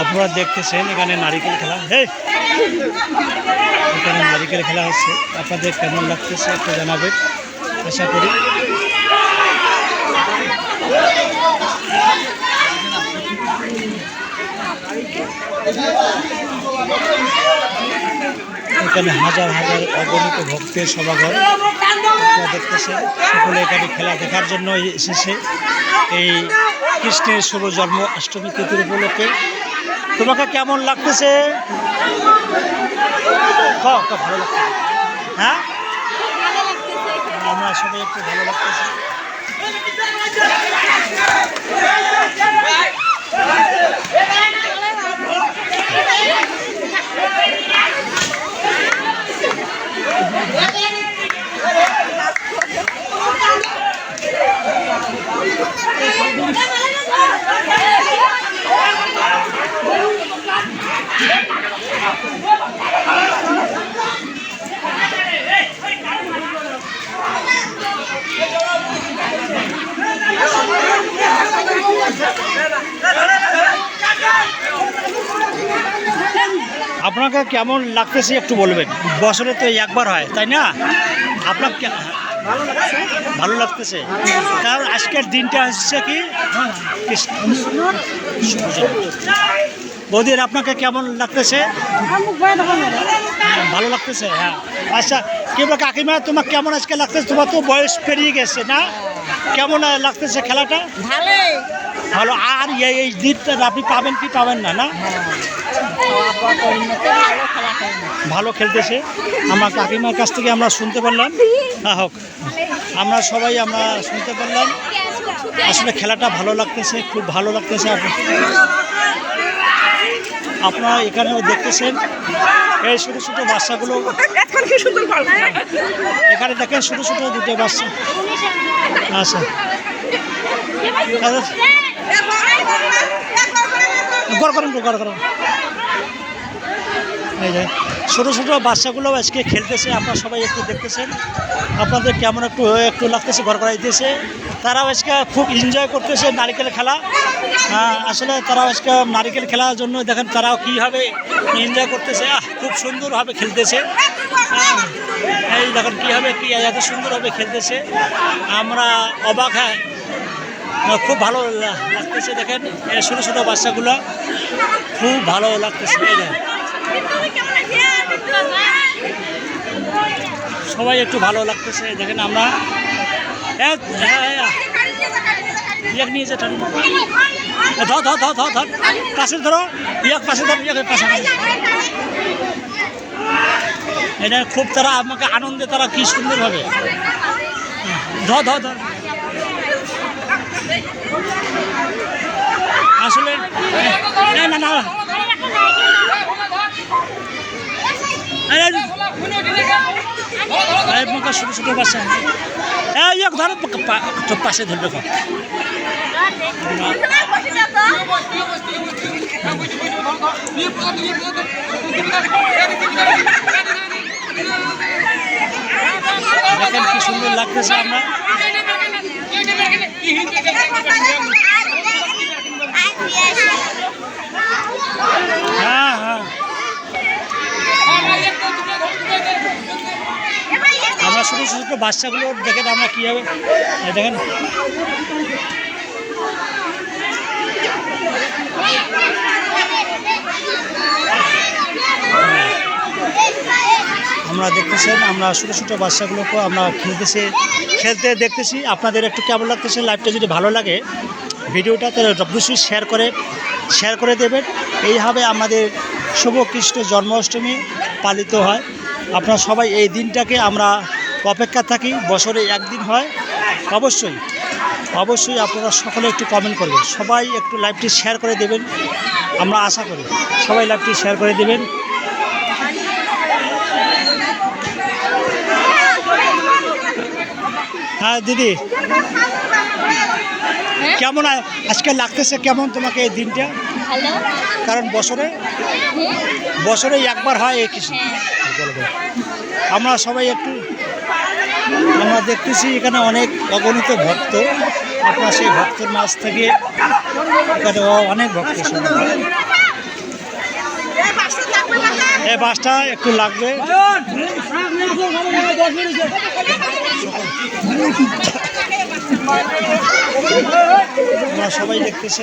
আপনারা দেখতেছেন, এখানে নারিকেল খেলা। হে এখানে নারিকেল খেলা হচ্ছে। আপনাদের কেমন লাগতেছে একটু জানাবেন। আশা করি। এখানে হাজার হাজার অগণিত ভক্তের সমাগম। আপনারা দেখতেছেন, সকলে এখানে খেলা দেখার জন্য এসেছে। এই কৃষ্ণের জন্ম অষ্টমী তিথির উপলক্ষে। তোমাকে কেমন লাগতেছে? ভালো লাগতেছে। হ্যাঁ? আমরা সবাই একটু ভালো লাগতেছে। আপনাকে কেমন লাগতেছে একটু বলবেন? বছরে তো একবার হয়, তাই না? আপনার ভালো লাগতেছে? কারণ আজকের দিনটা হচ্ছে কি। বৌদির আপনাকে কেমন লাগতেছে? ভালো লাগতেছে? হ্যাঁ। আচ্ছা কিংবা কাকিমা তোমার কেমন আজকে লাগতেছে? তোমার তো বয়স পেরিয়ে গেছে না? কেমন লাগতেছে খেলাটা? ভালো। আর এই এই দিনটা আপনি পাবেন কি পাবেন না না? ভালো ভালো খেলতেছে। আমার কাকিমার কাছ থেকে আমরা শুনতে পারলাম। হ্যাঁ হোক আমরা সবাই আমরা শুনতে পারলাম। আসলে খেলাটা ভালো লাগতেছে খুব ভালো লাগতেছে। আপ- আপনারা এখানেও দেখতেছেন। এই ছোটো ছোটো বাচ্চাগুলো এখানে দেখেন ছোটো ছোটো দুটো বাচ্চা। আচ্ছা। আচ্ছা, গড় করেন গড় করেন। এই যে ছোটো ছোটো বাচ্চাগুলো আজকে খেলতেছে আপনারা সবাই একটু দেখতেছেন। আপনাদের কেমন একটু একটু লাগতেছে ঘর করাইতেছে তারাও আজকে খুব এনজয় করতেছে নারিকেল খেলা। হ্যাঁ, আসলে তারাও আজকে নারিকেল খেলার জন্য দেখেন তারাও কীভাবে এনজয় করতেছে। আহ, খুব সুন্দরভাবে খেলতেছে। হ্যাঁ, এই দেখেন কীভাবে কী এত সুন্দরভাবে খেলতেছে। আমরা অবাক হ্যাঁ খুব ভালো লাগতেছে দেখেন এই ছোটো ছোটো বাচ্চাগুলো। খুব ভালো লাগতেছে এই দেখেন সবাই একটু ভালো লাগতেছে, দেখেন আমরা। নিয়ে যে পাশে ধরো পাশে খুব তারা আমাকে আনন্দে তারা কি সুন্দরভাবে ধর আসলে না না না এই, এই, এই মুখে ছোটো ছোটো বাচ্চা এই এক ধরো পাশে ধরবে দেখেন কি সুন্দর লাগতেছে আমরা হ্যাঁ হ্যাঁ আমরা ছোটো ছোটো বাচ্চাগুলো দেখেন আমরা কীভাবে দেখেন। আমরা দেখতেছেন, আমরা ছোটো ছোটো বাচ্চাগুলোকে আমরা খেলতেছি খেলতে দেখতেছি। আপনাদের একটু কেমন লাগতেছে? লাইভটা যদি ভালো লাগে, ভিডিওটা তাহলে অবশ্যই শেয়ার করে শেয়ার করে দেবেন। এইভাবে আমাদের শুভ কৃষ্ণ জন্মাষ্টমী পালিত হয়। আপনারা সবাই এই দিনটাকে আমরা অপেক্ষা থাকি বছরে একদিন হয়। অবশ্যই অবশ্যই আপনারা সকলে একটু কমেন্ট করবেন। সবাই একটু লাইভটি শেয়ার করে দেবেন আমরা আশা করি। সবাই লাইভটি শেয়ার করে দেবেন। হ্যাঁ দিদি। কেমন আজকে লাগতেছে কেমন তোমাকে এই দিনটা? কারণ বছরে বছরে একবার হয় এই কৃষি আমরা সবাই একটু আমরা দেখতেছি এখানে অনেক অগণিত ভক্ত। আপনার সেই ভক্তের মাছ থেকে এখানে অনেক ভক্ত এ বাসটা একটু লাগবে। সবাই দেখতেছে